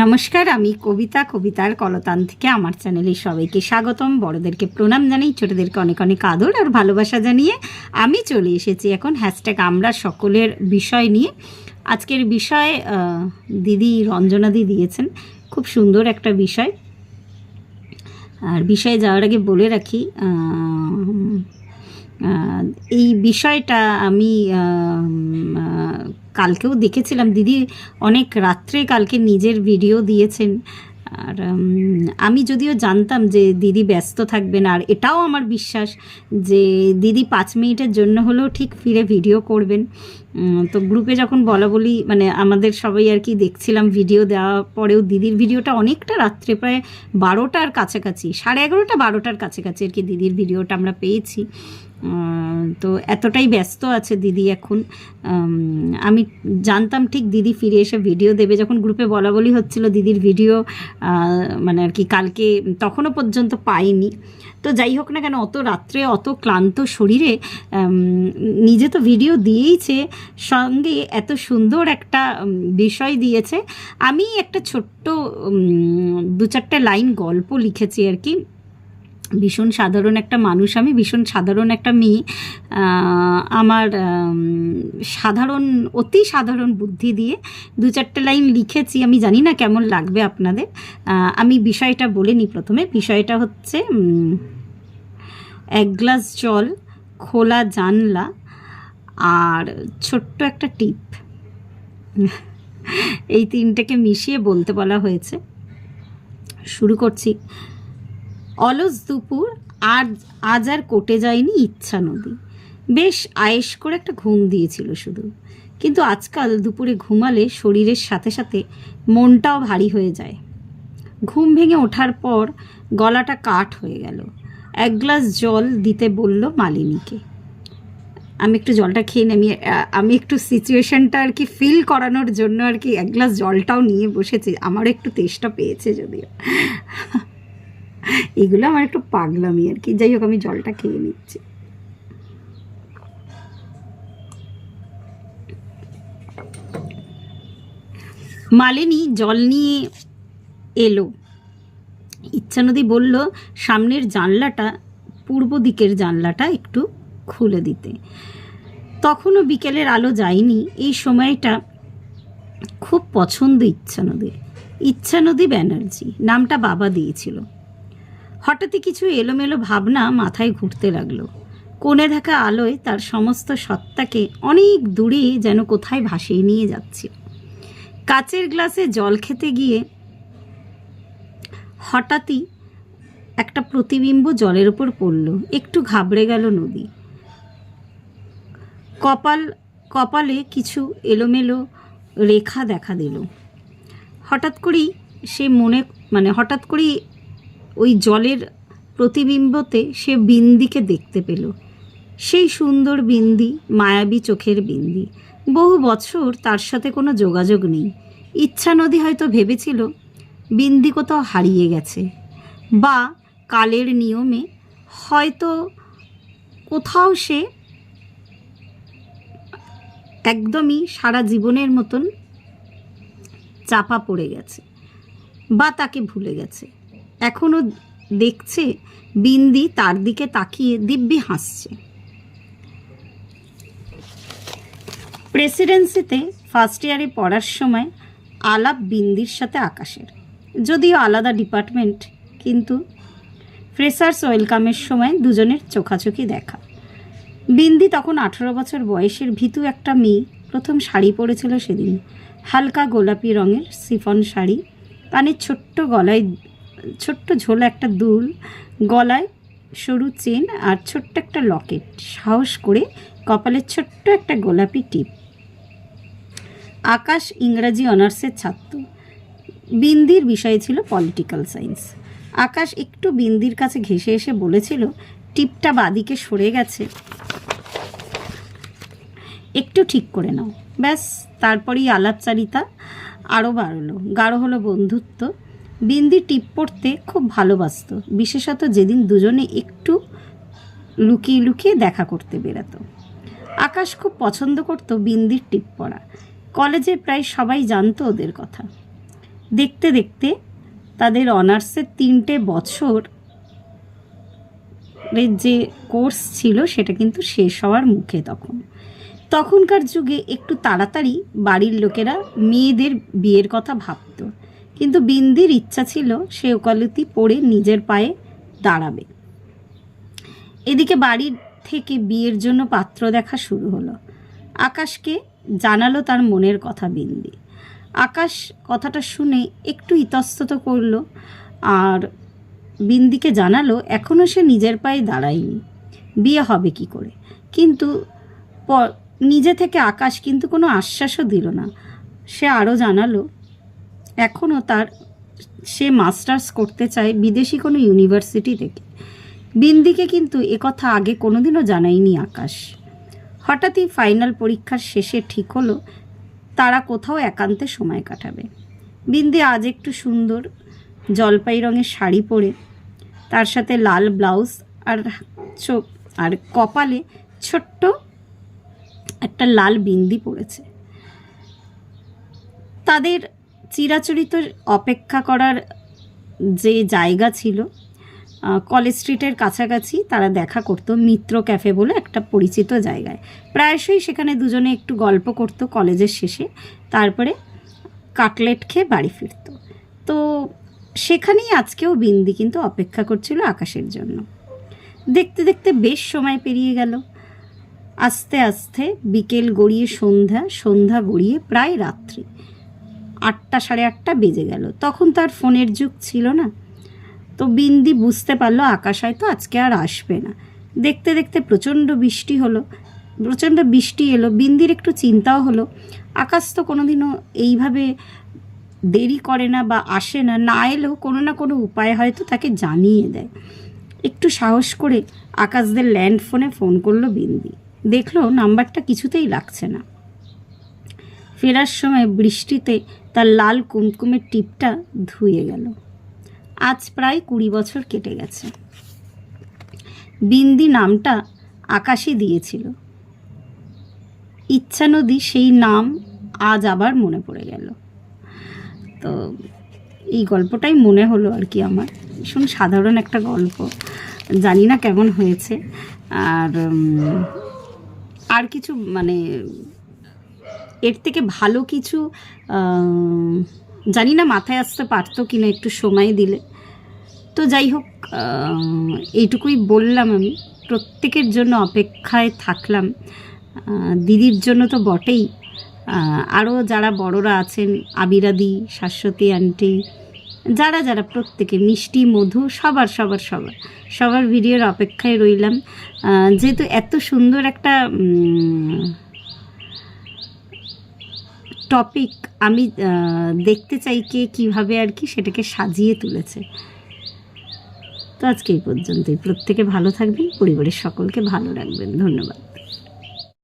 নমস্কার, আমি কবিতা, কবিতার কলতান থেকে আমার চ্যানেলে সবাইকে স্বাগতম। বড়দেরকে প্রণাম জানাই, ছোটদেরকে অনেক অনেক আদর আর ভালোবাসা জানিয়ে আমি চলে এসেছি এখন হ্যাশট্যাগ আমরা সকলের বিষয় নিয়ে। আজকের বিষয় দিদি রঞ্জনাদি দিয়েছেন, খুব সুন্দর একটা বিষয়। আর বিষয়ে যাওয়ার আগে বলে রাখি এই বিষয়টা আমি কালকেও দেখেছিলাম। দিদি অনেক রাত্রে কালকে নিজের ভিডিও দিয়েছেন। আর আমি যদিও জানতাম যে দিদি ব্যস্ত থাকবেন, আর এটাও আমার বিশ্বাস যে দিদি পাঁচ মিনিটের জন্য হলেও ঠিক ফিরে ভিডিও করবেন। তো গ্রুপে যখন বলা বলি মানে আমাদের সবাই আর কি দেখছিলাম ভিডিও দেওয়া পরেও দিদির ভিডিওটা অনেকটা রাত্রে, প্রায় বারোটার কাছাকাছি, সাড়ে এগারোটা বারোটার কাছাকাছি আর কি দিদির ভিডিওটা আমরা পেয়েছি। তো এতটাই ব্যস্ত আছে দিদি এখন। আমি জানতাম ঠিক দিদি ফিরে এসে ভিডিও দেবে। যখন গ্রুপে বলা বলি হচ্ছিল, দিদির ভিডিও মানে আর কি কালকে, তখনও পর্যন্ত পাইনি। তো যাই হোক না কেন, অত রাত্রে, অত ক্লান্ত শরীরে নিজে তো ভিডিও দিয়েইছে, সঙ্গে এত সুন্দর একটা বিষয় দিয়েছে। আমি একটা ছোট্ট দু চারটে লাইন গল্প লিখেছি আর কি। ভীষণ সাধারণ একটা মানুষ আমি, ভীষণ সাধারণ একটা মেয়ে। আমার সাধারণ, অতি সাধারণ বুদ্ধি দিয়ে দু চারটে লাইন লিখেছি, আমি জানি না কেমন লাগবে আপনাদের। আমি বিষয়টা বলে নিই প্রথমে। বিষয়টা হচ্ছে এক গ্লাস জল, খোলা জানলা আর ছোট্ট একটা টিপ। এই তিনটাকে মিশিয়ে বলতে বলা হয়েছে। শুরু করছি। অলস দুপুর, আর আজ আর কোটে যায়নি ইচ্ছা নদী। বেশ আয়েস করে একটা ঘুম দিয়েছিল শুধু। কিন্তু আজকাল দুপুরে ঘুমালে শরীরের সাথে সাথে মনটাও ভারী হয়ে যায়। ঘুম ভেঙে ওঠার পর গলাটা কাঠ হয়ে গেল। এক গ্লাস জল দিতে বলল মালিনীকে। আমি একটু জলটা খেয়ে আমি আমি একটু সিচুয়েশনটা আর কি ফিল করানোর জন্য আর কি এক গ্লাস জলটাও নিয়ে বসেছি। আমারও একটু তেষ্টা পেয়েছে যদিও। এগুলো আমার একটু পাগলামি আর কি। যাই হোক, আমি জলটা খেয়ে নিচ্ছি। মালিনী জল নিয়ে এলো। ইচ্ছানদী বলল, সামনের জানলাটা, পূর্ব দিকের জানলাটা একটু খুলে দিতে। তখনও বিকেলের আলো যায়নি। এই সময়টা খুব পছন্দ ইচ্ছানদীর। ইচ্ছানদী ব্যানার্জি, নামটা বাবা দিয়েছিল। হঠাৎই কিছু এলোমেলো ভাবনা মাথায় ঘুরতে লাগল। কোণে থাকা আলোয় তার সমস্ত সত্তাকে অনেক দূরে যেন কোথায় ভাসিয়ে নিয়ে যাচ্ছে। কাচের গ্লাসে জল খেতে গিয়ে হঠাৎই একটা প্রতিবিম্ব জলের ওপর পড়ল। একটু ঘাবড়ে গেল নদী। কপাল, কপালে কিছু এলোমেলো রেখা দেখা দিল। হঠাৎ করেই সে মনে মানে হঠাৎ করেই ওই জলের প্রতিবিম্বতে সে বিন্দিকে দেখতে পেল। সেই সুন্দর বিন্দি, মায়াবী চোখের বিন্দি। বহু বছর তার সাথে কোনো যোগাযোগ নেই। ইচ্ছা নদী হয়তো ভেবেছিল, বিন্দি কোথাও হারিয়ে গেছে। বা কালের নিয়মে হয়তো কোথাও সে একদমই সারা জীবনের মতন চাপা পড়ে গেছে বা তাকে ভুলে গেছে। এখনও দেখছে, বিন্দি তার দিকে তাকিয়ে দিব্যি হাসছে। প্রেসিডেন্সিতে ফার্স্ট ইয়ারে পড়ার সময় আলাপ বিন্দির সাথে আকাশের। যদিও আলাদা ডিপার্টমেন্ট কিন্তু ফ্রেশার্স ওয়েলকামের সময় দুজনের চোখাচোখি দেখা। বিন্দি তখন আঠেরো বছর বয়সের ভীতু একটা মেয়ে, প্রথম শাড়ি পরেছিল সেদিন। হালকা গোলাপি রঙের সিফন শাড়ি কানের ছোট্ট গলায় ছোট্ট ঝোলা, একটা দুল, গলায় সরু চেন আর ছোট্ট একটা লকেট। সাহস করে কপালের ছোট্ট একটা গোলাপি টিপ। আকাশ ইংরাজি অনার্সের ছাত্র। বিন্দির বিষয় ছিল পলিটিক্যাল সায়েন্স। আকাশ একটু বিন্দির কাছে ঘেসে এসে বলেছিল, টিপটা বাদিকে সরে গেছে। একটু ঠিক করে নাও। ব্যাস, তারপরেই আলাপচারিতা আরও বাড়লো। গাঢ় হলো বন্ধুত্ব। বিন্দি টিপ পড়তে খুব ভালোবাসত। বিশেষত যেদিন দুজনে একটু লুকিয়ে লুকিয়ে দেখা করতে বেরাতো। আকাশ খুব পছন্দ করত বিন্দির টিপ পড়া। কলেজে প্রায় সবাই জানতো ওদের কথা। দেখতে দেখতে তাদের অনার্সের তিনটে বছর যে কোর্স ছিল সেটা কিন্তু শেষ হওয়ার মুখে তখন। তখনকার যুগে একটু তাড়াতাড়ি বাড়ির লোকেরা মেয়েদের বিয়ের কথা ভাবত। কিন্তু বিন্দির ইচ্ছা ছিল সে ওকালতি পড়ে নিজের পায়ে দাঁড়াবে। এদিকে বাড়ির থেকে বিয়ের জন্য পাত্র দেখা শুরু হলো। আকাশকে জানালো তার মনের কথা বিন্দি। আকাশ কথাটা শুনে একটু ইতস্তত করল আর বিন্দিকে জানালো এখনও সে নিজের পায়ে দাঁড়ায়নি। বিয়ে হবে কি করে? কিন্তু নিজে থেকে আকাশ কিন্তু কোনো আশ্বাসও দিল না। সে আরও জানালো এখনও তার সে মাস্টার্স করতে চায় বিদেশি কোনো ইউনিভার্সিটি থেকে। বিন্দিকে কিন্তু একথা আগে কোনোদিনও জানায়নি আকাশ। হঠাৎই ফাইনাল পরীক্ষার শেষে ঠিক হলো, তারা কোথাও একান্তে সময় কাটাবে। বিন্দি আজ একটু সুন্দর জলপাই রঙের শাড়ি পরে, তার সাথে লাল ব্লাউজ আর চোখ আর কপালে ছোট্ট একটা লাল বিন্দি পড়েছে তাদের চিরাচরিত অপেক্ষা করার যে জায়গা ছিল কলেজ স্ট্রিটের কাছাকাছি তারা দেখা করতো মিত্র ক্যাফে বলে একটা পরিচিত জায়গায়। প্রায়শই সেখানে দুজনে একটু গল্প করতো কলেজের শেষে, তারপরে কাটলেট খেয়ে বাড়ি ফিরতো। তো সেখানেই আজকেও বিন্দি কিন্তু অপেক্ষা করছিল আকাশের জন্য। দেখতে দেখতে বেশ সময় পেরিয়ে গেল। আস্তে আস্তে বিকেল গড়িয়ে সন্ধ্যা সন্ধ্যা গড়িয়ে প্রায় রাত্রি। আটটা সাড়ে আটটা বেজে গেল। তখন তার ফোনের যুগ ছিল না। তো বিন্দি বুঝতে পারল আকাশ হয়তো আজকে আর আসবে না। দেখতে দেখতে প্রচণ্ড বৃষ্টি হলো। প্রচণ্ড বৃষ্টি এলো। বিন্দির একটু চিন্তাও হলো। আকাশ তো কোনোদিনও এইভাবে দেরি করে না বা আসে না না এলেও কোনো না কোনো উপায় হয়তো তাকে জানিয়ে দেয়। একটু সাহস করে আকাশদের ল্যান্ড ফোনে ফোন করল বিন্দি। দেখল নাম্বারটা কিছুতেই লাগছে না। ফেরার সময় বৃষ্টিতে তার লাল কুমকুমের টিপটা ধুয়ে গেল। আজ প্রায় কুড়ি বছর কেটে গেছে। বিন্দি নামটা আকাশই দিয়েছিল। ইচ্ছা নদী সেই নাম আজ আবার মনে পড়ে গেল। তো এই গল্পটাই মনে হলো আর কি আমার। ভীষণ সাধারণ একটা গল্প। জানি না কেমন হয়েছে। আর আর কিছু মানে এর থেকে ভালো কিছু জানি না মাথায় আসতে পারতো কি না একটু সময় দিলে। তো যাই হোক এইটুকুই বললাম আমি। প্রত্যেকের জন্য অপেক্ষায় থাকলাম। দিদির জন্য তো বটেই। আরও যারা বড়রা আছেন, আবিরাদি, শাশ্বতী আন্টি, যারা যারা, প্রত্যেকে, মিষ্টি, মধু, সবার সবার সবার সবার ভিডিওর অপেক্ষায় রইলাম। যেহেতু এত সুন্দর একটা টপিক আমি দেখতে চাই কে কীভাবে আর কি সেটাকে সাজিয়ে তুলেছে। তো আজকে এই পর্যন্তই। প্রত্যেকে ভালো থাকবেন, পরিবারের সকলকে ভালো রাখবেন। ধন্যবাদ।